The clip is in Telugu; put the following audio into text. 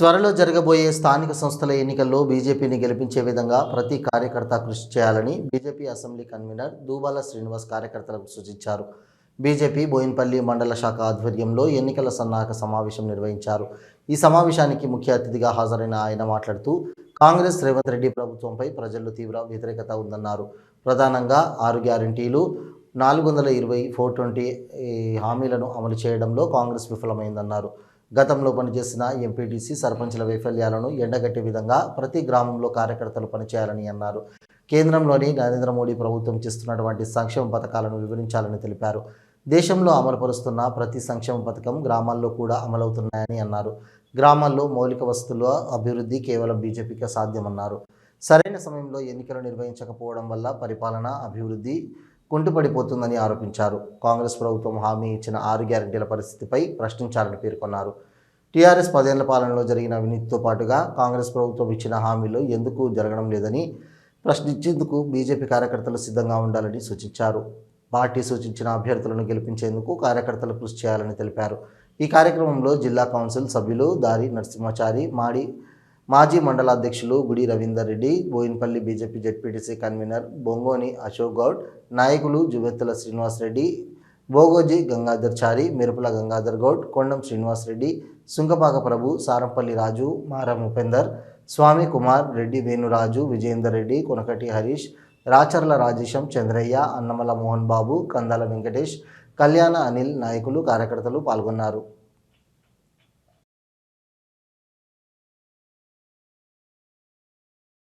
త్వరలో జరగబోయే స్థానిక సంస్థల ఎన్నికల్లో బీజేపీని గెలిపించే విధంగా ప్రతి కార్యకర్త కృషి చేయాలని BJP assembly convener Dubala Srinivas కార్యకర్తలకు సూచించారు. బీజేపీ బోయిన్పల్లి మండల శాఖ ఆధ్వర్యంలో ఎన్నికల సన్నాహక సమావేశం నిర్వహించారు. ఈ సమావేశానికి ముఖ్య అతిథిగా హాజరైన ఆయన మాట్లాడుతూ కాంగ్రెస్ రేవంత్ రెడ్డి ప్రభుత్వంపై ప్రజల్లో తీవ్ర వ్యతిరేకత ఉందన్నారు. ప్రధానంగా ఆరు గ్యారంటీలు నాలుగు వందల ఇరవై ఫోర్ ట్వంటీ హామీలను అమలు చేయడంలో కాంగ్రెస్ విఫలమైందన్నారు. గతంలో పనిచేసిన ఎంపీటీసీ సర్పంచ్ల వైఫల్యాలను ఎండగట్టే విధంగా ప్రతి గ్రామంలో కార్యకర్తలు పనిచేయాలని అన్నారు. కేంద్రంలోని నరేంద్ర మోడీ ప్రభుత్వం చేస్తున్నటువంటి సంక్షేమ పథకాలను వివరించాలని తెలిపారు. దేశంలో అమలుపరుస్తున్న ప్రతి సంక్షేమ పథకం గ్రామాల్లో కూడా అమలవుతున్నాయని అన్నారు. గ్రామాల్లో మౌలిక వస్తువుల అభివృద్ధి కేవలం బీజేపీకి సాధ్యమన్నారు. సరైన సమయంలో ఎన్నికలు నిర్వహించకపోవడం వల్ల పరిపాలన అభివృద్ధి కుంటుపడిపోతుందని ఆరోపించారు. కాంగ్రెస్ ప్రభుత్వం హామీ ఇచ్చిన ఆరు గ్యారెంటీల పరిస్థితిపై ప్రశ్నించాలని పేర్కొన్నారు. టీఆర్ఎస్ పదేళ్ళ పాలనలో జరిగిన అవినీతితో పాటుగా కాంగ్రెస్ ప్రభుత్వం ఇచ్చిన హామీలు ఎందుకు జరగడం లేదని ప్రశ్నించేందుకు బీజేపీ కార్యకర్తలు సిద్ధంగా ఉండాలని సూచించారు. పార్టీ సూచించిన అభ్యర్థులను గెలిపించేందుకు కార్యకర్తలు కృషి చేయాలని తెలిపారు. ఈ కార్యక్రమంలో జిల్లా కౌన్సిల్ సభ్యులు దారి నరసింహాచారి మాడి మాజీ మండలాధ్యక్షులు Gudi Ravinder Reddy Boinpally BJP ZPTC convener Bongoni Ashok Goud నాయకులు జువెత్తుల శ్రీనివాస్ రెడ్డి బోగోజీ గంగాధర్ చారి మెరుపుల గంగాధర్ గౌడ్ కొండం శ్రీనివాస్ రెడ్డి సుంకపాక ప్రభు సారంపల్లి రాజు మారం ఉపేందర్ స్వామి కుమార్ రెడ్డి వేణురాజు విజయేందర్ రెడ్డి కొనకటి హరీష్ రాచర్ల రాజేశం చంద్రయ్య అన్నమల మోహన్ బాబు కందాల వెంకటేష్ కళ్యాణ అనిల్ నాయకులు కార్యకర్తలు పాల్గొన్నారు.